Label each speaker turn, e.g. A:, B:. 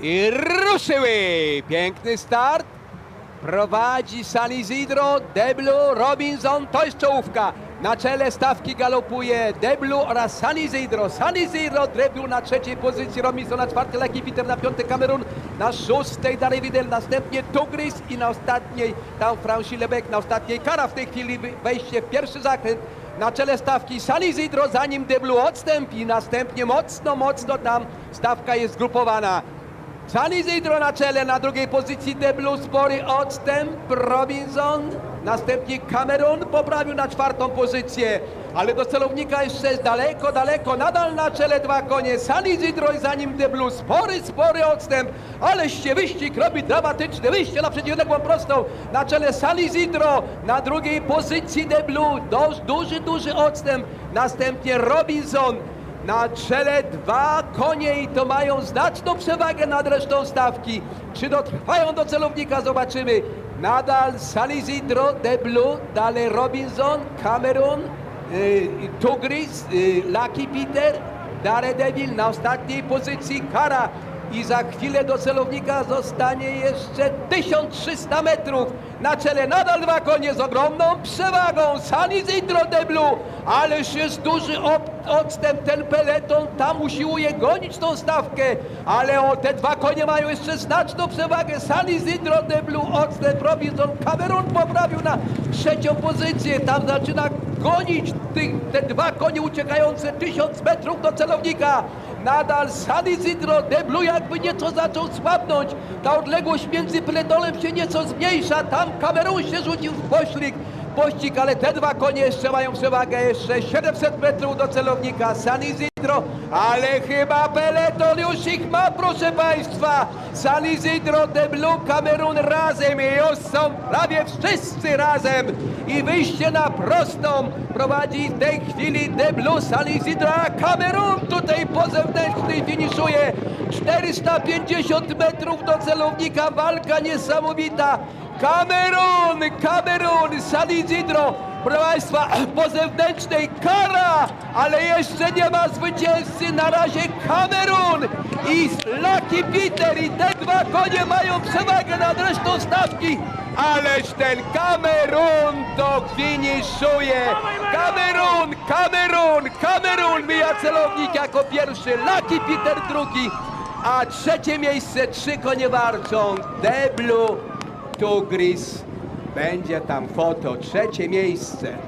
A: I ruszyły! Piękny start. Prowadzi San Isidro, Deblu, Robinson, to jest czołówka. Na czele stawki galopuje Deblu oraz San Isidro. San Isidro, Deblu na trzeciej pozycji, Robinson na czwartej, Lucky Peter na piątej, Kamerun na szóstej, Darey Widel, następnie Tugris i na ostatniej tam Francis Lebek, na ostatniej Kara w tej chwili wejście w pierwszy zakręt. Na czele stawki San Isidro, zanim Deblu odstępi, następnie mocno, mocno tam stawka jest zgrupowana. San Isidro na czele, na drugiej pozycji Deblu, spory odstęp, Robinson, następnie Cameron poprawił na czwartą pozycję, ale do celownika jeszcze jest daleko, daleko, nadal na czele dwa konie, San Isidro i za nim Deblu, spory, spory odstęp, aleście wyścig robi dramatyczny, wyjście na przeciwległą prostą, na czele San Isidro, na drugiej pozycji Deblu, dość duży, duży odstęp, następnie Robinson, na czele dwa konie i to mają znaczną przewagę nad resztą stawki. Czy dotrwają do celownika, zobaczymy. Nadal Salizidro, Deblu, dalej Robinson, Cameron, y, Tugris, y, Lucky Peter, Daredevil na ostatniej pozycji Kara. I za chwilę do celownika zostanie jeszcze 1300 metrów. Na czele nadal dwa konie z ogromną przewagą. San Isidro Deblu, ależ jest duży odstęp. Ten peleton tam usiłuje gonić tą stawkę, ale o, te dwa konie mają jeszcze znaczną przewagę. San Isidro Deblu, odstęp Robinson. Cameron poprawił na trzecią pozycję. Tam zaczyna gonić te dwa konie uciekające 1000 metrów do celownika. Nadal San Isidro Deblu jakby nieco zaczął słabnąć. Ta odległość między peletonem się nieco zmniejsza. Tam Kamerun się rzucił w poślizg. Pościg, ale te dwa konie jeszcze mają przewagę. Jeszcze 700 metrów do celownika. San Isidro, ale chyba peleton już ich ma, proszę Państwa. San Isidro, Deblu, Kamerun razem. I już są prawie wszyscy razem. I wyjście na prostą prowadzi w tej chwili Deblu, San Isidro, a Kamerun tutaj po zewnętrznej finiszuje. 450 metrów do celownika. Walka niesamowita. Kamerun, Kamerun, San Isidro, proszę Państwa, po zewnętrznej kara, ale jeszcze nie ma zwycięzcy, na razie Kamerun i Lucky Peter i te dwa konie mają przewagę nad resztą stawki, ależ ten Kamerun to finiszuje, Kamerun, Kamerun, Kamerun mija celownik jako pierwszy, Lucky Peter drugi, a trzecie miejsce, trzy konie warczą, Deblu, Tugris, będzie tam foto, trzecie miejsce.